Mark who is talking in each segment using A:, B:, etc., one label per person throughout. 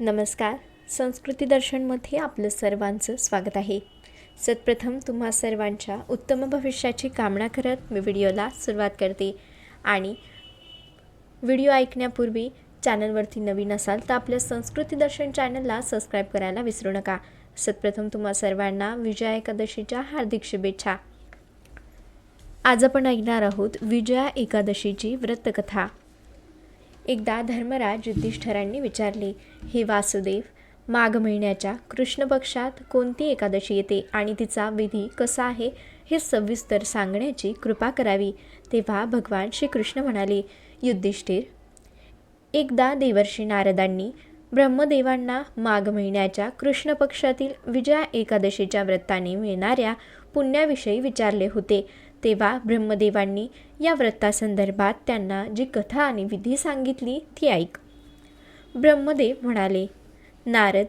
A: नमस्कार. संस्कृती दर्शनमध्ये आपलं सर्वांचं स्वागत आहे. सतप्रथम तुम्हा सर्वांच्या उत्तम भविष्याची कामना करत मी व्हिडिओला सुरुवात करते. आणि व्हिडिओ ऐकण्यापूर्वी चॅनलवरती नवीन असाल तर आपल्या संस्कृती दर्शन चॅनलला सबस्क्राईब करायला विसरू नका. सतप्रथम तुम्हा सर्वांना विजया एकादशीच्या हार्दिक शुभेच्छा. आज आपण ऐकणार आहोत विजया एकादशीची व्रतकथा. एकदा धर्मराज युधिष्ठरांनी विचारले हे वासुदेव माघ महिन्याच्या कृष्ण पक्षात कोणती एकादशी येते आणि तिचा विधी कसा आहे हे सविस्तर सांगण्याची कृपा करावी. तेव्हा भगवान श्रीकृष्ण म्हणाले युधिष्ठिर एकदा देवर्षी नारदांनी ब्रह्मदेवांना माघ महिन्याच्या कृष्ण पक्षातील विजया एकादशीच्या व्रताने मिळणाऱ्या पुण्याविषयी विचारले होते. तेव्हा ब्रह्मदेवांनी या व्रतासंदर्भात त्यांना जी कथा आणि विधी सांगितली ती ऐक. ब्रह्मदेव म्हणाले नारद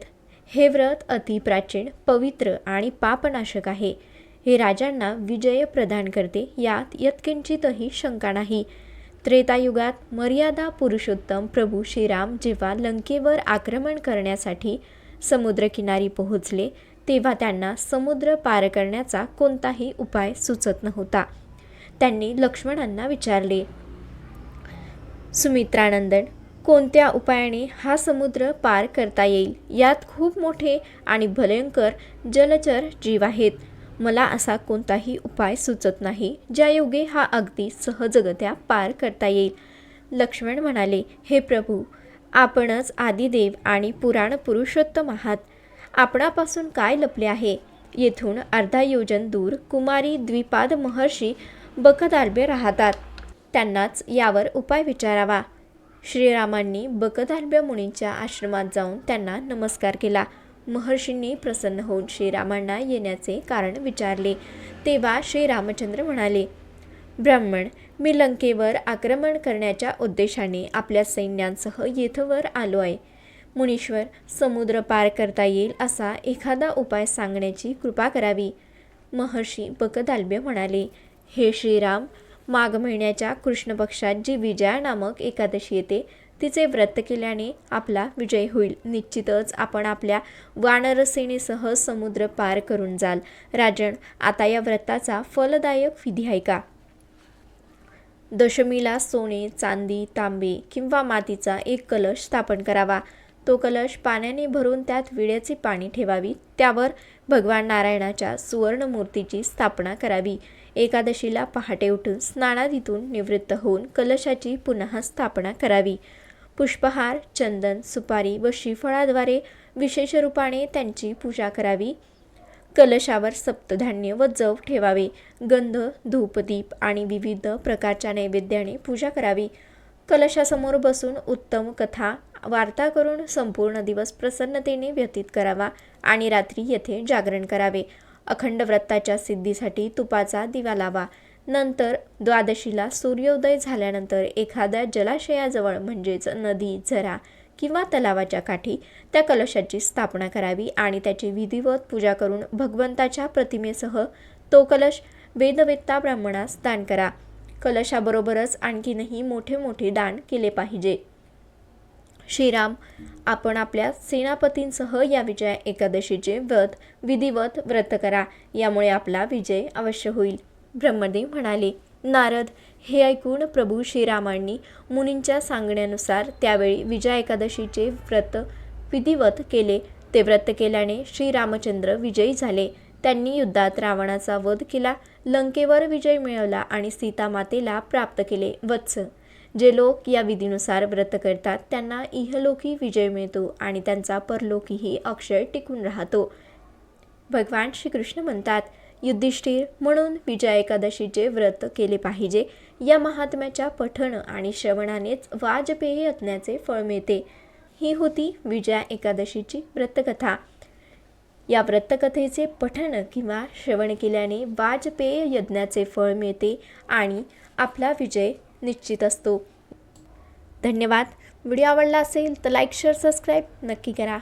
A: हे व्रत अतिप्राचीन पवित्र आणि पापनाशक आहे. हे राजांना विजय प्रदान करते यात यत्किंचितही शंका नाही. त्रेतायुगात मर्यादा पुरुषोत्तम प्रभू श्रीराम जेव्हा लंकेवर आक्रमण करण्यासाठी समुद्रकिनारी पोहोचले तेव्हा त्यांना समुद्र पार करण्याचा कोणताही उपाय सुचत नव्हता. त्यांनी लक्ष्मणांना विचारले सुमित्रानंदन कोणत्या उपायाने हा समुद्र पार करता येईल? यात खूप मोठे आणि भयंकर जलचर जीव आहेत. मला असा कोणताही उपाय सुचत नाही ज्यायोगे हा अगदी सहजगत्या पार करता येईल. लक्ष्मण म्हणाले हे प्रभू आपणच आदिदेव आणि पुराण पुरुषोत्तम आहात. आपणापासून काय लपले आहे? येथून अर्धा योजन दूर कुमारी द्विपाद महर्षी बकदार्बे राहतात. त्यांनाच यावर उपाय विचारावा. श्रीरामांनी बकदार्ब्य मुनींच्या आश्रमात जाऊन त्यांना नमस्कार केला. महर्षींनी प्रसन्न होऊन श्रीरामांना येण्याचे कारण विचारले. तेव्हा श्रीरामचंद्र म्हणाले ब्राह्मण मी लंकेवर आक्रमण करण्याच्या उद्देशाने आपल्या सैन्यांसह येथवर आलो आहे. मुनीश्वर समुद्र पार करता येईल असा एखादा उपाय सांगण्याची कृपा करावी. महर्षी बकदाल्ब्य म्हणाले हे श्रीराम माघ महिन्याच्या कृष्ण पक्षात जी विजया नामक एकादशी येते तिचे व्रत केल्याने आपला विजय होईल. निश्चितच आपण आपल्या वानरसेनेसह समुद्र पार करून जाल. राजन आता या व्रताचा फलदायक विधी आहे का? दशमीला सोने चांदी तांबे किंवा मातीचा एक कलश स्थापन करावा. तो कलश पाण्याने भरून त्यात विड्याचे पाणी ठेवावी. त्यावर भगवान नारायणाच्या सुवर्णमूर्तीची स्थापना करावी. एकादशीला पहाटे उठून स्नानादितून निवृत्त होऊन कलशाची पुन्हा स्थापना करावी. पुष्पहार चंदन सुपारी व श्रीफळाद्वारे विशेष रूपाने त्यांची पूजा करावी. कलशावर सप्तधान्य व जव ठेवावे. गंध धूपदीप आणि विविध प्रकारच्या नैवेद्याने पूजा करावी. कलशासमोर बसून उत्तम कथा वार्ता करून संपूर्ण दिवस प्रसन्नतेने व्यतीत करावा आणि रात्री येथे जागरण करावे. अखंड व्रताच्या सिद्धीसाठी तुपाचा दिवा लावा. नंतर द्वादशीला सूर्योदय झाल्यानंतर एखाद्या जलाशयाजवळ म्हणजेच नदी झरा किंवा तलावाच्या काठी त्या कलशाची स्थापना करावी आणि त्याची विधिवत पूजा करून भगवंताच्या प्रतिमेसह तो कलश वेदवेत्ता ब्राह्मणास दान करा. कलशाबरोबरच आणखीनही मोठे मोठे दान केले पाहिजे. श्रीराम आपण आपल्या सेनापतींसह या विजय एकादशीचे व्रत विधिवत व्रत करा. यामुळे आपला विजय अवश्य होईल. ब्रह्मदेव म्हणाले नारद हे ऐकून प्रभू श्रीरामांनी मुनींच्या सांगण्यानुसार त्यावेळी विजया एकादशीचे व्रत विधिवत केले. ते व्रत केल्याने श्रीरामचंद्र विजयी झाले. त्यांनी युद्धात रावणाचा वध केला लंकेवर विजय मिळवला आणि सीतामातेला प्राप्त केले वत्स. जे लोक या विधीनुसार व्रत करतात त्यांना इहलोकी विजय मिळतो आणि त्यांचा परलोकीही अक्षय टिकून राहतो. भगवान श्रीकृष्ण म्हणतात युधिष्ठिर म्हणून विजया एकादशीचे व्रत केले पाहिजे. या महात्म्याच्या पठण आणि श्रवणानेच वाजपेयी यत्नाचे फळ मिळते. ही होती विजया एकादशीची व्रतकथा. या व्रतकथेचे पठण किंवा श्रवण केल्याने वाजपेय यज्ञाचे फळ मिळते आणि आपला विजय निश्चित असतो. धन्यवाद. व्हिडिओ आवडला असेल तर लाईक शेअर सबस्क्राईब नक्की करा.